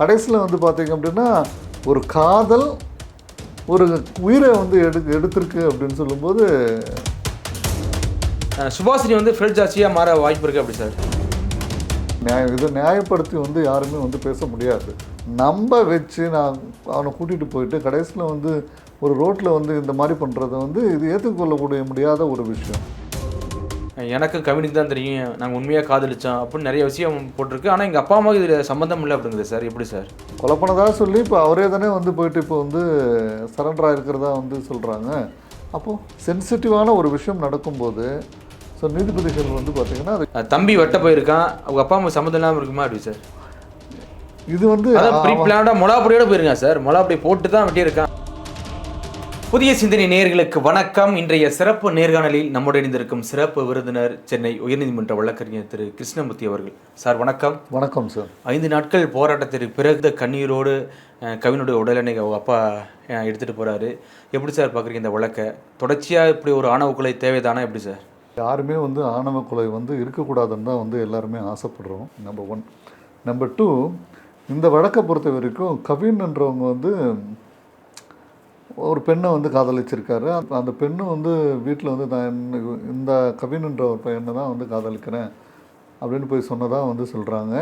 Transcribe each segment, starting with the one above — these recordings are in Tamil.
கடைசியில் வந்து பார்த்தீங்க அப்படின்னா ஒரு காதல் ஒரு உயிரை வந்து எடு எடுத்திருக்கு அப்படின்னு சொல்லும்போது சுபாஷினி வந்து ஃபெல் ஜாஸ்தியாக மாற வாய்ப்பு இருக்குது அப்படி சார். நியாயம் இதை நியாயப்படுத்தி வந்து யாருமே வந்து பேச முடியாது. நம்ப வச்சு நான் அவனை கூட்டிகிட்டு போயிட்டு கடைசியில் வந்து ஒரு ரோட்டில் வந்து இந்த மாதிரி பண்ணுறது வந்து இது ஏற்றுக்கொள்ளக்கூடிய முடியாத ஒரு விஷயம். எனக்கு கவினுக்கு தான் தெரியும் நாங்கள் உண்மையாக காதலிச்சோம் அப்படின்னு நிறைய விஷயம் போட்டிருக்கு. ஆனால் எங்கள் அப்பா அம்மாவுக்கு இதில் சம்மந்தம் இல்லை அப்படிங்குது சார். எப்படி சார்? கொலை பண்ணதா சொல்லி இப்போ அவரே தானே வந்து போயிட்டு இப்போ வந்து சரண்டராக இருக்கிறதா வந்து சொல்கிறாங்க அப்போது சென்சிட்டிவான ஒரு விஷயம் நடக்கும்போது ஸோ நீதிபதிகள் வந்து பார்த்திங்கன்னா அது தம்பி வெட்ட போயிருக்கான். அவங்க அப்பா அம்மா சம்மந்தம் இல்லாமல் இருக்குமா அப்படி சார்? இது வந்து ப்ரீ பிளான்டாக மொளாப்படியோட போயிருக்கான் சார். மொளாப்படி போட்டு தான் வெட்டியிருக்கான். புதிய சிந்தனை நேயர்களுக்கு வணக்கம். இன்றைய சிறப்பு நேர்காணலில் நம்முடைய இணைந்திருக்கும் சிறப்பு விருந்தினர் சென்னை உயர்நீதிமன்ற வழக்கறிஞர் திரு கிருஷ்ணமூர்த்தி அவர்கள். சார் வணக்கம். வணக்கம் சார். ஐந்து நாட்கள் போராட்டத்திற்கு பிறகு கண்ணீரோடு கவினுடைய உடலனை அப்பா எடுத்துகிட்டு போகிறாரு எப்படி சார் பார்க்குறீங்க இந்த வழக்கை? தொடர்ச்சியாக இப்படி ஒரு ஆணவ கொலை தேவைதானா எப்படி சார்? யாருமே வந்து ஆணவ கொலை வந்து இருக்கக்கூடாதுன்னு தான் வந்து எல்லாருமே ஆசைப்படுறோம் நம்பர் ஒன் நம்பர் டூ இந்த வழக்கை பொறுத்த வரைக்கும் கவின்ன்றவங்க வந்து ஒரு பெண்ணை வந்து காதலிச்சிருக்காரு. அந்த- அந்த பெண்ணு வந்து வீட்டில் வந்து நான் இந்த- இந்த கவின்ன்ற ஒரு பையனை தான் வந்து காதலிக்கிறேன் அப்படின்னு போய் சொன்னதாக வந்து சொல்கிறாங்க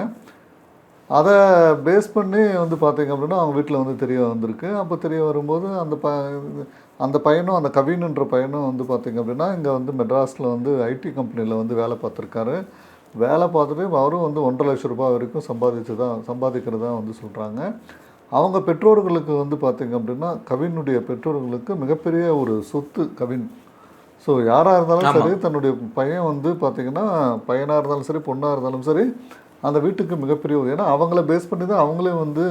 அதை பேஸ் பண்ணி வந்து பார்த்தீங்க அப்படின்னா அவங்க வீட்டில் வந்து தெரிய வந்திருக்கு. அப்போ தெரிய வரும்போது அந்த ப அந்த பையனும் அந்த கவின்ன்ற பையனும் வந்து பார்த்தீங்க அப்படின்னா இங்கே வந்து மெட்ராஸில் வந்து ஐடி கம்பெனியில் வந்து வேலை பார்த்துருக்காரு வேலை பார்த்துட்டு அவரும் வந்து ஒன்றரை லட்ச ரூபாய் வரைக்கும் சம்பாதிச்சு தான் சம்பாதிக்கிறதா வந்து சொல்கிறாங்க அவங்க பெற்றோர்களுக்கு வந்து பார்த்தீங்க அப்படின்னா கவினுடைய பெற்றோர்களுக்கு மிகப்பெரிய ஒரு சொத்து கவின். ஸோ யாராக இருந்தாலும் சரி தன்னுடைய பையன் வந்து பார்த்தீங்கன்னா பையனாக இருந்தாலும் சரி பொண்ணாக இருந்தாலும் சரி அந்த வீட்டுக்கு மிகப்பெரிய ஒரு ஏன்னா அவங்கள பேஸ் பண்ணி தான் அவங்களே வந்து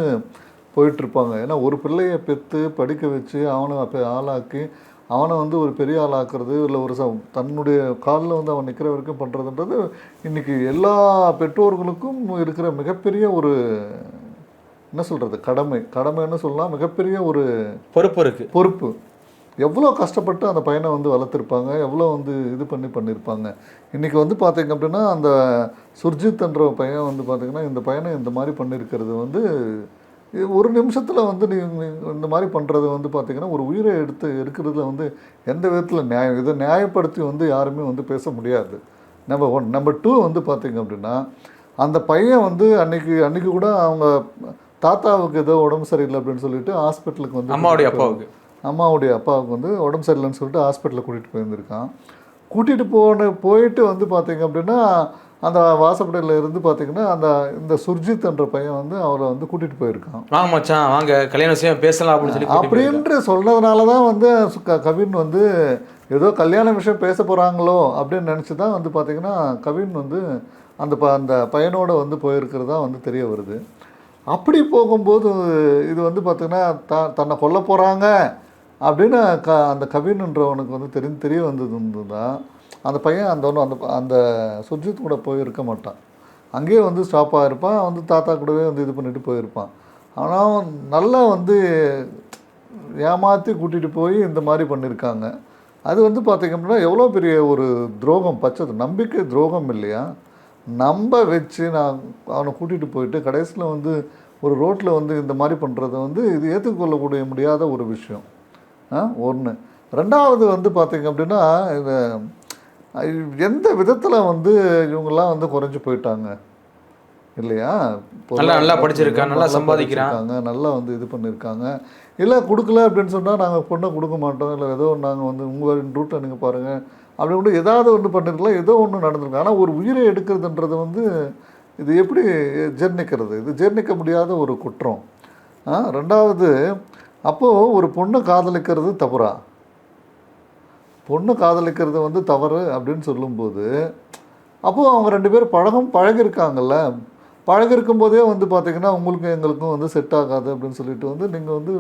போயிட்டுருப்பாங்க. ஏன்னா ஒரு பிள்ளையை பெற்று படிக்க வச்சு அவனை அப்போ ஆளாக்கி அவனை வந்து ஒரு பெரிய ஆளாக்குறது இல்லை ஒரு ச தன்னுடைய காலில் வந்து அவன் நிற்கிற வரைக்கும் பண்ணுறதுன்றது இன்றைக்கி எல்லா பெற்றோர்களுக்கும் இருக்கிற மிகப்பெரிய ஒரு என்ன சொல்கிறது கடமை. கடமைன்னு சொல்லலாம் மிகப்பெரிய ஒரு பொறுப்பு இருக்குது பொறுப்பு. எவ்வளோ கஷ்டப்பட்டு அந்த பையனை வந்து வளர்த்துருப்பாங்க எவ்வளோ வந்து இது பண்ணி பண்ணியிருப்பாங்க இன்றைக்கி வந்து பார்த்தீங்க அப்படின்னா அந்த சுர்ஜித்ன்ற பையன் வந்து பார்த்தீங்கன்னா இந்த பையனை இந்த மாதிரி பண்ணியிருக்கிறது வந்து ஒரு நிமிஷத்தில் வந்து நீ இந்த மாதிரி பண்ணுறது வந்து பார்த்தீங்கன்னா ஒரு உயிரை எடுத்து எடுக்கிறதுல வந்து எந்த விதத்தில் நியாயம்? இதை நியாயப்படுத்தி வந்து யாருமே வந்து பேச முடியாது. நம்பர் ஒன் நம்பர் டூ வந்து பார்த்தீங்க அப்படின்னா அந்த பையன் வந்து அன்னைக்கு அன்னைக்கு கூட அவங்க தாத்தாவுக்கு ஏதோ உடம்பு சரியில்லை அப்படின்னு சொல்லிட்டு ஹாஸ்பிட்டலுக்கு வந்து அம்மாவுடைய அப்பாவுக்கு. அம்மாவுடைய அப்பாவுக்கு வந்து உடம்பு சரியில்லைன்னு சொல்லிட்டு ஹாஸ்பிட்டலில் கூட்டிகிட்டு போயிருந்திருக்கான். கூட்டிகிட்டு போன போயிட்டு வந்து பார்த்தீங்க அப்படின்னா அந்த வாசப்படையில் இருந்து பார்த்தீங்கன்னா அந்த இந்த சுர்ஜித் என்ற பையன் வந்து அவரை வந்து கூட்டிகிட்டு போயிருக்கான். வாங்க மச்சான் வாங்க கல்யாண விஷயம் பேசலாம் அப்படின்னு சொல்லி. அப்படின்ற சொன்னதுனால தான் வந்து க- கவின் வந்து ஏதோ கல்யாண விஷயம் பேச போகிறாங்களோ அப்படின்னு நினச்சி தான் வந்து பார்த்தீங்கன்னா கவின் வந்து அந்த ப அந்த பையனோட வந்து போயிருக்கிறதா வந்து தெரிய வருது. அப்படி போகும்போது இது வந்து பார்த்திங்கன்னா த தன்னை கொல்ல போகிறாங்க அப்படின்னு க அந்த கவின்ன்றவனுக்கு வந்து தெரிஞ்சு தெரிய வந்தது தான் அந்த பையன் அந்த ஒன்று அந்த அந்த சுர்ஜித் கூட போய் இருக்க மாட்டான். அங்கேயே வந்து ஸ்டாப்பாக இருப்பான் வந்து தாத்தா கூடவே வந்து இது பண்ணிட்டு போயிருப்பான். ஆனால் நல்லா வந்து ஏமாற்றி கூட்டிகிட்டு போய் இந்த மாதிரி பண்ணியிருக்காங்க அது வந்து பார்த்திங்க அப்படின்னா எவ்வளோ பெரிய ஒரு துரோகம் பச்சது நம்பிக்கை துரோகம் இல்லையா? நம்ப வச்சு நான் அவனை கூட்டிகிட்டு போயிட்டு கடைசியில் வந்து ஒரு ரோட்டில் வந்து இந்த மாதிரி பண்ணுறது வந்து இது ஏற்றுக்கொள்ளக்கூடிய முடியாத ஒரு விஷயம். ஒன்று ரெண்டாவது வந்து பார்த்திங்க அப்படின்னா இது எந்த விதத்தில் வந்து இவங்கெல்லாம் வந்து குறைஞ்சி போயிட்டாங்க? இல்லையா? நல்லா- நல்லா படிச்சிருக்கான், நல்லா சம்பாதிக்கிறான். படிச்சிருக்காங்க, நல்லா வந்து இது பண்ணியிருக்காங்க இல்லை கொடுக்கல அப்படின்னு சொன்னால் நாங்கள் பொண்ணை கொடுக்க மாட்டோம். இல்லை ஏதோ நாங்கள் வந்து உங்கள் ரூட்டை நீங்கள் பாருங்கள் அப்படி கூட ஏதாவது ஒன்று பண்ணிருக்கலாம் ஏதோ ஒன்று நடந்திருக்கு ஆனால் ஒரு உயிரை எடுக்கிறதுன்றது வந்து இது எப்படி ஜீர்ணிக்கிறது? இது ஜீர்ணிக்க முடியாத ஒரு குற்றம். ஆ, ரெண்டாவது அப்போது ஒரு பொண்ணை காதலிக்கிறது தவறா? பொண்ணு காதலிக்கிறது வந்து தவறு அப்படின்னு சொல்லும்போது அப்போது அவங்க ரெண்டு பேரும் பழகம் பழகிருக்காங்கல்ல பழகிருக்கும் போதே வந்து பார்த்திங்கன்னா உங்களுக்கும் எங்களுக்கும் வந்து செட் ஆகாது அப்படின்னு சொல்லிட்டு வந்து நீங்கள் வந்து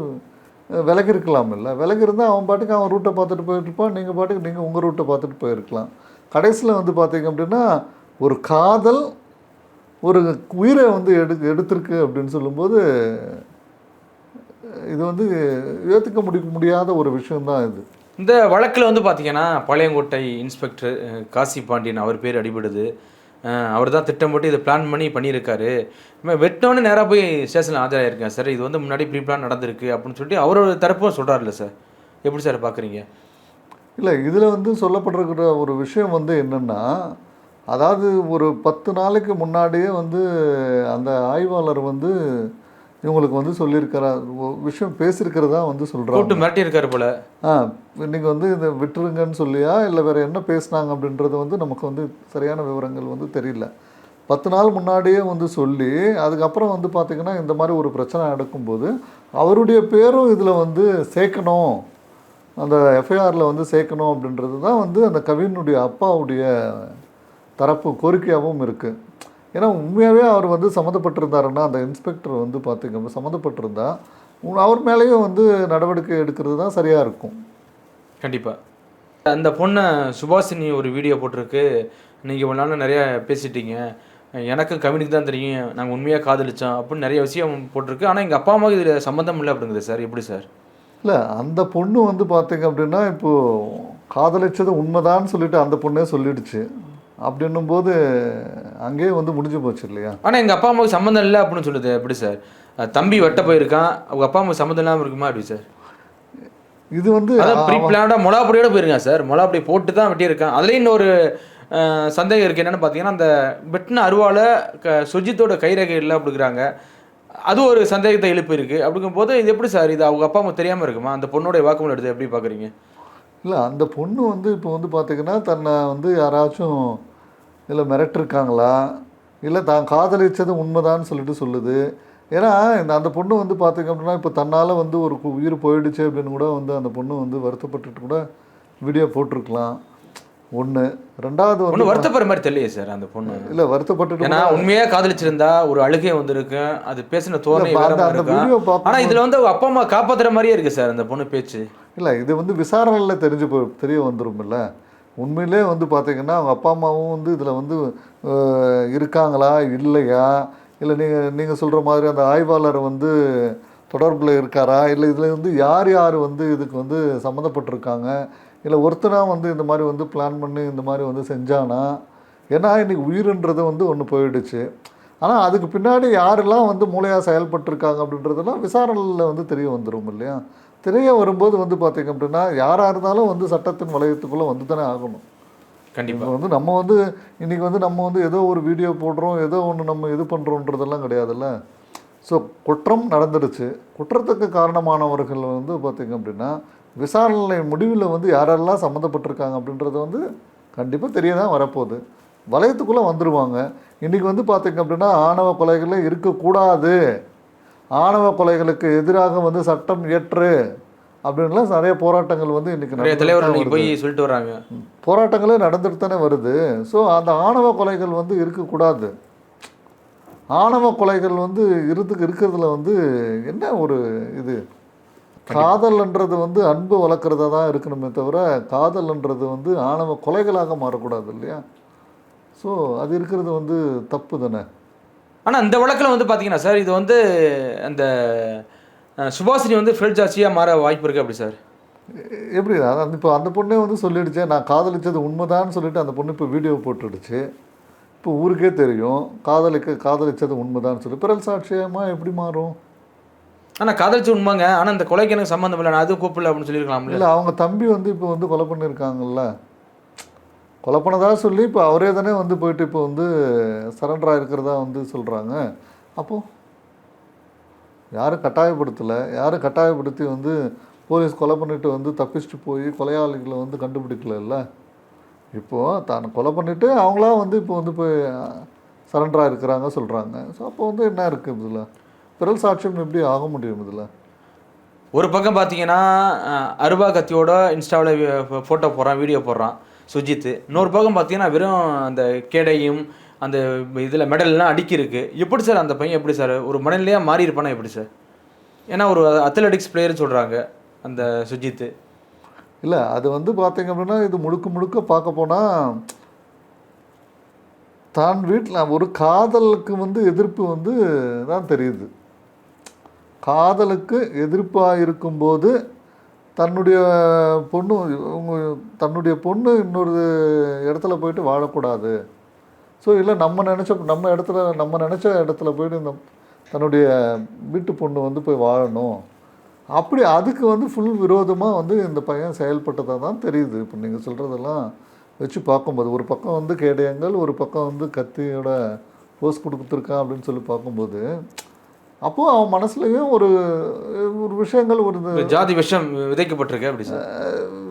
விலகு விலகிருக்கலாம் இல்லை விலகிருந்தால் அவன் பாட்டுக்கு அவன் ரூட்டை பார்த்துட்டு போயிட்டு இருப்பான். நீங்கள் பாட்டுக்கு நீங்கள் உங்கள் ரூட்டை பார்த்துட்டு போயிருக்கலாம். கடைசியில் வந்து பார்த்தீங்க அப்படின்னா ஒரு காதல் ஒரு உயிரை வந்து எடு எடுத்திருக்கு அப்படின்னு சொல்லும்போது இது வந்து ஏற்றுக்க முடி முடியாத ஒரு விஷயந்தான் இது. இந்த வழக்கில் வந்து பார்த்தீங்கன்னா பாளையங்கோட்டை இன்ஸ்பெக்டர் காசி பாண்டியன் அவர் பேர் அடிபடுது. அவர் தான் திட்டம் போட்டு இதை பிளான் பண்ணி பண்ணியிருக்காரு. இவன் நேராக போய் ஸ்டேஷனில் ஆஜராயிருக்கேன் சார் இது வந்து முன்னாடி ப்ரீ பிளான் நடந்திருக்கு அப்படின்னு சொல்லிட்டு அவரோட தரப்பும் சொல்கிறாருல்ல சார் எப்படி சார் பார்க்குறீங்க? இல்லை இதில் வந்து சொல்லப்பட்டிருக்கிற ஒரு விஷயம் வந்து என்னென்னா அதாவது ஒரு பத்து நாளைக்கு முன்னாடியே வந்து அந்த ஆய்வாளர் வந்து இவங்களுக்கு வந்து சொல்லியிருக்கிற ஒரு விஷயம் பேசியிருக்கிறதா வந்து சொல்கிறாங்க கூட்டு மிரட்டியிருக்காரு போல. ஆ இன்னைக்கு வந்து இந்த விட்டுருங்கன்னு சொல்லியா இல்லை வேறு என்ன பேசுனாங்க அப்படின்றது வந்து நமக்கு வந்து சரியான விவரங்கள் வந்து தெரியல. பத்து நாள் முன்னாடியே வந்து சொல்லி அதுக்கப்புறம் வந்து பார்த்திங்கன்னா இந்த மாதிரி ஒரு பிரச்சனை நடக்கும்போது அவருடைய பேரும் இதில் வந்து சேர்க்கணும். அந்த எஃப்ஐஆரில் வந்து சேர்க்கணும் அப்படின்றது தான் வந்து அந்த கவினுடைய அப்பாவுடைய தரப்பு கோரிக்கையாகவும் இருக்குது ஏன்னா உண்மையாகவே அவர் வந்து சம்மந்தப்பட்டிருந்தாருன்னா அந்த இன்ஸ்பெக்டர் வந்து பார்த்திங்க சம்மந்தப்பட்டிருந்தா அவர் மேலேயும் வந்து நடவடிக்கை எடுக்கிறது தான் சரியாக இருக்கும். கண்டிப்பாக அந்த பொண்ணை சுபாஷினி ஒரு வீடியோ போட்டிருக்கு. நீங்கள் இவ்வளோ நாள் நிறைய பேசிட்டீங்க. எனக்கும் கவினுக்கு தான் தெரியும். நாங்கள் உண்மையாக காதலிச்சோம் அப்படின்னு நிறைய விஷயம் போட்டிருக்கு. ஆனால் எங்கள் அப்பா அம்மாவுக்கு இதில் சம்மந்தம் இல்லை அப்படிங்குது சார். எப்படி சார்? இல்லை அந்த பொண்ணு வந்து பார்த்தீங்க அப்படின்னா இப்போது காதலிச்சது உண்மைதான்னு சொல்லிட்டு அந்த பொண்ணே சொல்லிடுச்சு. அப்படின்னும் போது அங்கேயே வந்து முடிஞ்சு போச்சு இல்லையா? ஆனால் எங்கள் அப்பா அம்மாவுக்கு சம்மந்தம் இல்லை அப்படின்னு சொல்லுது. எப்படி சார்? தம்பி வெட்ட போயிருக்கான். அவங்க அப்பா அம்மாவுக்கு சம்மந்தம் இல்லாமல் இருக்குமா எப்படி சார்? இது வந்து அதான் ப்ரீ பிளான்டாக மொளாப்படியோட போயிருக்கான் சார். மொளாப்படி போட்டு தான் வெட்டியிருக்கான். அதுலேயும் இன்னொரு சந்தேகம் இருக்குது என்னென்னு பார்த்தீங்கன்னா அந்த வெட்டின அருவால க சுஜித்தோட கைரேகை இல்லை அப்படிங்கிறாங்க. அது ஒரு சந்தேகத்தை எழுப்பு இருக்கு அப்படிங்கும்போது இது எப்படி சார்? இது அவங்க அப்பா அம்மா தெரியாமல் இருக்குமா? அந்த பொண்ணோட வாக்குமூலம் எடுத்து எப்படி பார்க்குறீங்க இல்லை அந்த பொண்ணு வந்து இப்போ வந்து பார்த்தீங்கன்னா தன்னை வந்து யாராச்சும் இல்லை மிரட்டிருக்காங்களா? இல்லை தான் காதலிச்சது உண்மைதான்னு சொல்லிட்டு சொல்லுது. ஏன்னா இந்த அந்த பொண்ணு வந்து பார்த்தீங்க அப்படின்னா இப்போ தன்னால் வந்து ஒரு உயிர் போயிடுச்சு அப்படின்னு கூட வந்து அந்த பொண்ணு வந்து வருத்தப்பட்டுட்டு கூட வீடியோ போட்டிருக்கலாம். ஒன்று ரெண்டாவது ஒன்றும் வருத்தப்படுற மாதிரி தெரியலையே சார் அந்த பொண்ணு. இல்லை வருத்தப்பட்டுட்டு ஏன்னா உண்மையாக காதலிச்சிருந்தா ஒரு அழுகை வந்திருக்கு அது பேசின தோரணை இல்ல, ஆனால் இதில் வந்து அப்பா அம்மா காப்பாத்துற மாதிரியே இருக்கு சார் அந்த பொண்ணு பேச்சு. இல்லை இது வந்து விசாரணையில் தெரிஞ்சு போ தெரிய வந்துரும்ல. உண்மையிலே வந்து பார்த்தீங்கன்னா அவங்க அப்பா அம்மாவும் வந்து இதில் வந்து இருக்காங்களா? இல்லையா? இல்லை நீங்கள் நீங்கள் சொல்கிற மாதிரி அந்த ஆய்வாளர் வந்து தொடர்பில் இருக்காரா? இல்லை இதில் வந்து யார் யார் வந்து இதுக்கு வந்து சம்மந்தப்பட்டிருக்காங்க? இல்லை ஒருத்தனாக வந்து இந்த மாதிரி வந்து பிளான் பண்ணி இந்த மாதிரி வந்து செஞ்சானா? ஏன்னா இன்றைக்கி உயிர்ன்றது வந்து ஒன்று போயிடுச்சு. ஆனால் அதுக்கு பின்னாடி யாரெல்லாம் வந்து மூளையாக செயல்பட்டுருக்காங்க அப்படின்றதெல்லாம் விசாரணையில் வந்து தெரிய வந்துடும் இல்லையா? தெரிய வரும்போது வந்து பார்த்தீங்க அப்படின்னா யாராக இருந்தாலும் வந்து சட்டத்தின் வளையத்துக்குள்ளே வந்து தானே ஆகணும். கண்டிப்பாக வந்து நம்ம வந்து இன்றைக்கி வந்து நம்ம வந்து ஏதோ ஒரு வீடியோ போடுறோம் ஏதோ ஒன்று நம்ம இது பண்ணுறோன்றதெல்லாம் கிடையாதுல்ல. ஸோ குற்றம் நடந்துடுச்சு. குற்றத்துக்கு காரணமானவர்கள் வந்து பார்த்திங்க அப்படின்னா விசாரணை முடிவில் வந்து யாரெல்லாம் சம்மந்தப்பட்டிருக்காங்க அப்படின்றது வந்து கண்டிப்பாக தெரிய தான் வரப்போகுது. வளையத்துக்குள்ளே வந்துடுவாங்க இன்றைக்கி வந்து பார்த்திங்க அப்படின்னா ஆணவ கொலைகளே இருக்கக்கூடாது. ஆணவ கொலைகளுக்கு எதிராக வந்து சட்டம் இயற்று அப்படின்லாம் நிறைய போராட்டங்கள் வந்து இன்றைக்கி நிறைய தலைவர்கள் இன்னைக்கு போய் சொல்லிட்டு வராங்க போராட்டங்களே நடந்துட்டு தானே வருது. ஸோ அந்த ஆணவ கொலைகள் வந்து இருக்கக்கூடாது. ஆணவ கொலைகள் வந்து இருந்துக்கு இருக்கிறதுல வந்து என்ன ஒரு இது? காதல்ன்றது வந்து அன்பு வளர்க்குறதா தான் இருக்கணுமே தவிர காதல்ன்றது வந்து ஆணவ கொலைகளாக மாறக்கூடாது இல்லையா? ஸோ அது இருக்கிறது வந்து தப்பு தானே? ஆனால் அந்த வழக்கில் வந்து பார்த்தீங்கன்னா சார் இது வந்து அந்த சுபாஷினி வந்து ஃப்ரெட் ஜாஸ்தியாக மாற வாய்ப்பு இருக்கு அப்படி சார். எப்படி அதான் இப்போ அந்த பொண்ணே வந்து சொல்லிடுச்சே. நான் காதலிச்சது உண்மைதான்னு சொல்லிட்டு அந்த பொண்ணு இப்போ வீடியோ போட்டுடுச்சு. இப்போ ஊருக்கே தெரியும். காதலிக்க காதலிச்சது உண்மைதான்னு சொல்லி. பிறல் சாட்சியமாக எப்படி மாறும்? ஆனால் காதலிச்சு உண்மைங்க. ஆனால் இந்த கொலைக்கு எனக்கு சம்மந்தம் இல்லை. நான் அதுவும் கூப்பிடல அப்படின்னு சொல்லியிருக்கலாம்ல. இல்லை அவங்க தம்பி வந்து இப்போ வந்து கொலை பண்ணியிருக்காங்கல்ல. கொலை பண்ணதா சொல்லி இப்போ அவரே தானே வந்து போயிட்டு இப்போ வந்து சரண்டர் ஆகிருக்கிறதா வந்து சொல்கிறாங்க அப்போது யாரும் கட்டாயப்படுத்தலை. யாரும் கட்டாயப்படுத்தி வந்து போலீஸ் கொலை பண்ணிவிட்டு வந்து தப்பிச்சுட்டு போய் கொலையாளிகளை வந்து கண்டுபிடிக்கல இப்போது தான் கொலை பண்ணிவிட்டு அவங்களா வந்து இப்போ வந்து போய் சரண்டராக இருக்கிறாங்க சொல்கிறாங்க ஸோ அப்போ வந்து என்ன இருக்குது இதில்? பிறல் சாட்சியம் எப்படி ஆக முடியும் இதில்? ஒரு பக்கம் பார்த்தீங்கன்னா அருபா கத்தியோட இன்ஸ்டாவில் ஃபோட்டோ போடுறான் வீடியோ போடுறான். சுஜித் இன்னொரு பக்கம் பார்த்தீங்கன்னா வெறும் அந்த கேடையும் அந்த இதில் மெடல்லாம் அடிக்கிருக்கு. எப்படி சார் அந்த பையன் எப்படி சார்? ஒரு மனநிலையாக மாறி இருப்பானா எப்படி சார்? ஏன்னா ஒரு அத்லெட்டிக்ஸ் பிளேயர்னு சொல்கிறாங்க அந்த சுஜித் இல்லை அது வந்து பார்த்தீங்க அப்படின்னா இது முழுக்க முழுக்க பார்க்க போனால் தான் வீட்டில் ஒரு காதலுக்கு வந்து எதிர்ப்பு வந்து தான் தெரியுது. காதலுக்கு எதிர்ப்பாக இருக்கும்போது தன்னுடைய பொண்ணு உங்க தன்னுடைய பொண்ணு இன்னொரு இடத்துல போயிட்டு வாழக்கூடாது. ஸோ இல்லை நம்ம நினச்ச நம்ம இடத்துல நம்ம நினச்ச இடத்துல போயிட்டு இந்த தன்னுடைய வீட்டு பொண்ணு வந்து போய் வாழணும். அப்படி அதுக்கு வந்து ஃபுல் விரோதமாக வந்து இந்த பையன் செயல்பட்டதாக தான் தெரியுது. இப்போ நீங்கள் சொல்கிறதெல்லாம் வச்சு பார்க்கும்போது ஒரு பக்கம் வந்து கேடயங்கள் ஒரு பக்கம் வந்து கத்தியோட போஸ் கொடுத்துருக்கான் அப்படின்னு சொல்லி பார்க்கும்போது அப்போது அவன் மனசுலையும் ஒரு ஒரு விஷயங்கள் ஒரு ஜாதி விஷம் விதைக்கப்பட்டிருக்கு அப்படி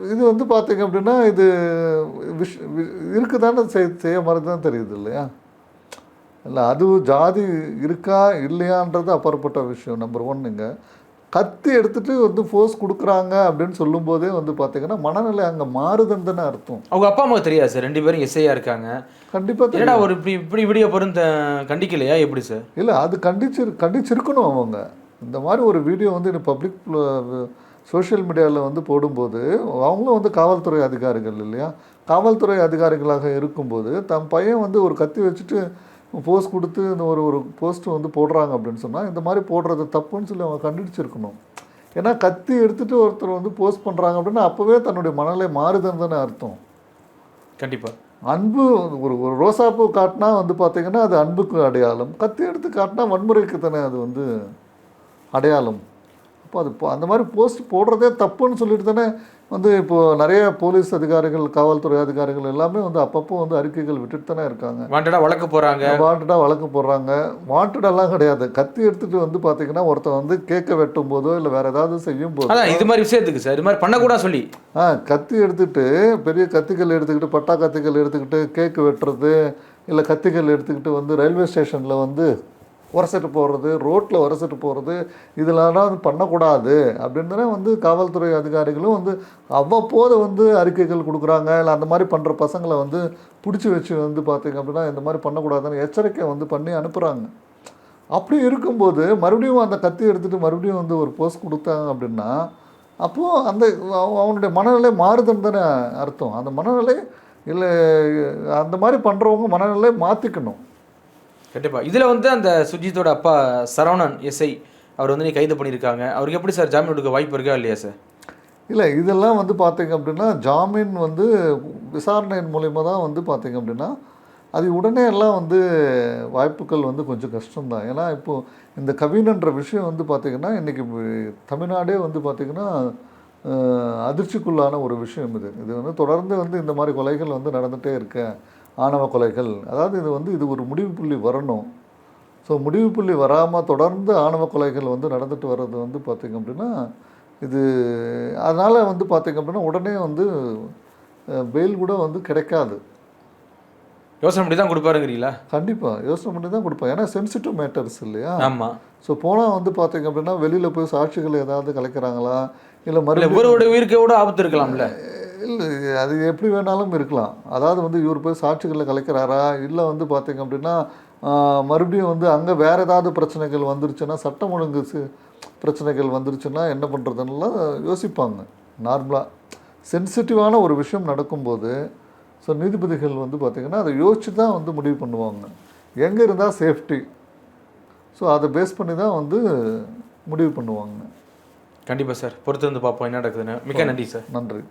இது வந்து பார்த்தீங்க அப்படின்னா இது விஷ் இருக்குதானே செய் செய்ய மாதிரி தான் தெரியுது இல்லையா? இல்லை அது ஜாதி இருக்கா இல்லையான்றது அப்பாற்பட்ட விஷயம் நம்பர் ஒன்னுங்க கத்தி எடுத்துட்டு வந்து ஃபோர்ஸ் கொடுக்குறாங்க அப்படின்னு சொல்லும்போதே வந்து பார்த்தீங்கன்னா மனநிலை அங்கே மாறுதுன்னு தானே அர்த்தம். அவங்க அப்பா அம்மாவுக்கு தெரியாது சார். ரெண்டு பேரும் எஸ்ஐயா இருக்காங்க. கண்டிப்பாக என்னடா ஒரு இப்படி இப்படி வீடியோ பொருந்த கண்டிக்கலையா? எப்படி சார்? இல்லை அது கண்டிச்சு கண்டிச்சிருக்கணும் அவங்க. இந்த மாதிரி ஒரு வீடியோ வந்து இந்த பப்ளிக் சோஷியல் மீடியாவில் வந்து போடும்போது அவங்களும் வந்து காவல்துறை அதிகாரிகள் இல்லையா? காவல்துறை அதிகாரிகளாக இருக்கும்போது தன் பையன் வந்து ஒரு கத்தி வச்சுட்டு போஸ்ட் கொடுத்து இந்த ஒரு ஒரு போஸ்ட் வந்து போடுறாங்க அப்படின்னு சொன்னால் இந்த மாதிரி போடுறது தப்புன்னு சொல்லி அவங்க கண்டிச்சிருக்கணும். ஏன்னா கத்தி எடுத்துகிட்டு ஒருத்தர் வந்து போஸ்ட் பண்ணுறாங்க அப்படின்னா அப்போவே தன்னுடைய மனநிலை மாறுதுன்னு தானே அர்த்தம். கண்டிப்பா. அன்பு ஒரு ஒரு ரோசாப்பூ காட்டினா வந்து பார்த்தீங்கன்னா அது அன்புக்கு அடையாளம். கத்தி எடுத்து காட்டினா வன்முறைக்கு தானே அது வந்து அடையாளம். அப்போ அது இப்போ அந்த மாதிரி போஸ்ட் போடுறதே தப்புன்னு சொல்லிட்டு தானே வந்து இப்போது நிறைய போலீஸ் அதிகாரிகள் காவல்துறை அதிகாரிகள் எல்லாமே வந்து அப்பப்போ வந்து அறிக்கைகள் விட்டுட்டு தானே இருக்காங்க. வாண்டடா வழக்கு போறாங்க வாண்டடாக வழக்கு போடுறாங்க. வாண்டடெல்லாம் கிடையாது. கத்தி எடுத்துகிட்டு வந்து பார்த்தீங்கன்னா ஒருத்தன் வந்து கேக்க வெட்டும் போதோ இல்லை வேறு ஏதாவது செய்யும் போதோ இது மாதிரி விஷயத்துக்கு சார்? இது மாதிரி பண்ணக்கூடாது சொல்லி. ஆ கத்தி எடுத்துக்கிட்டு பெரிய கத்திகள் எடுத்துக்கிட்டு பட்டா கத்திகள் எடுத்துக்கிட்டு கேக்கு வெட்டுறது இல்லை கத்திகள் எடுத்துக்கிட்டு வந்து ரயில்வே ஸ்டேஷனில் வந்து உரசிட்டு போகிறது ரோட்டில் உரசிட்டு போகிறது இதெல்லாம் வந்து பண்ணக்கூடாது. அப்படின்னு வந்து காவல்துறை அதிகாரிகளும் வந்து அவ்வப்போது வந்து அறிக்கைகள் கொடுக்குறாங்க. இல்லை அந்த மாதிரி பண்ணுற பசங்களை வந்து பிடிச்சி வச்சு வந்து பார்த்தீங்க அப்படின்னா இந்த மாதிரி பண்ணக்கூடாதுன்னு எச்சரிக்கை வந்து பண்ணி அனுப்புகிறாங்க அப்படி இருக்கும்போது மறுபடியும் அந்த கத்தி எடுத்துகிட்டு மறுபடியும் வந்து ஒரு போஸ்ட் கொடுத்தாங்க அப்படின்னா அப்போது அந்த அவனுடைய மனநிலை மாறுதுன்னு தானே அர்த்தம். அந்த மனநிலை இல்லை அந்த மாதிரி பண்ணுறவங்க மனநிலை மாற்றிக்கணும் கண்டிப்பாக இதில் வந்து அந்த சுஜித்தோட அப்பா சரவணன் எஸ்ஐ அவர் வந்து நீ கைது பண்ணியிருக்காங்க. அவருக்கு எப்படி சார் ஜாமீன் கொடுக்க வாய்ப்பு இருக்கா இல்லையா சார்? இல்லை இதெல்லாம் வந்து பார்த்தீங்க அப்படின்னா ஜாமீன் வந்து விசாரணையின் மூலிமா தான் வந்து பார்த்தீங்க அப்படின்னா அது உடனே எல்லாம் வந்து வாய்ப்புகள் வந்து கொஞ்சம் கஷ்டம்தான். ஏன்னா இப்போது இந்த கவின்ன்ற விஷயம் வந்து பார்த்திங்கன்னா இன்றைக்கி தமிழ்நாடே வந்து பார்த்திங்கன்னா அதிர்ச்சிக்குள்ளான ஒரு விஷயம் இது. இது வந்து தொடர்ந்து வந்து இந்த மாதிரி கொலைகள் வந்து நடந்துகிட்டே இருக்கேன். ஆணவ கொலைகள். அதாவது இது வந்து இது ஒரு முடிவு புள்ளி வரணும். ஸோ முடிவு புள்ளி வராமல் தொடர்ந்து ஆணவ கொலைகள் வந்து நடந்துட்டு வர்றது வந்து பார்த்திங்க அப்படின்னா இது அதனால் வந்து பார்த்திங்க அப்படின்னா உடனே வந்து பெயில் கூட வந்து கிடைக்காது. யோசனை பண்ணி தான் கொடுப்பாருங்கிறீங்களா? கண்டிப்பாக யோசனை பண்ணி தான் கொடுப்பேன் ஏன்னா சென்சிட்டிவ் மேட்டர்ஸ் இல்லையா? ஆமா. ஸோ போனால் வந்து பார்த்தீங்க அப்படின்னா வெளியில் போய் சாட்சிகள் ஏதாவது கலைக்கிறாங்களா? இல்லை இல்ல மறுபடியும் இவரோட உயிருக்கு கூட ஆபத்து இருக்கலாம்ல? இல்லை அது எப்படி வேணாலும் இருக்கலாம். அதாவது வந்து இவர் போய் சாட்சிகளை கலைக்கிறாரா? இல்லை வந்து பார்த்தீங்க அப்படின்னா மறுபடியும் வந்து அங்கே வேறு ஏதாவது பிரச்சனைகள் வந்துருச்சுன்னா சட்டம் ஒழுங்கு சி- பிரச்சனைகள் வந்துருச்சுன்னா என்ன பண்ணுறதுன்னெலாம் யோசிப்பாங்க. நார்மலாக சென்சிட்டிவான ஒரு விஷயம் நடக்கும்போது ஸோ நீதிபதிகள் வந்து பார்த்திங்கன்னா அதை யோசிச்சு தான் வந்து முடிவு பண்ணுவாங்க. எங்கே இருந்தால் சேஃப்டி? ஸோ அதை பேஸ் பண்ணி தான் வந்து முடிவு பண்ணுவாங்க. கண்டிப்பா சார். பொறுத்து வந்து பார்ப்போம். என்ன நடக்குதுன்னு. மிக்க நன்றி சார். நன்றி.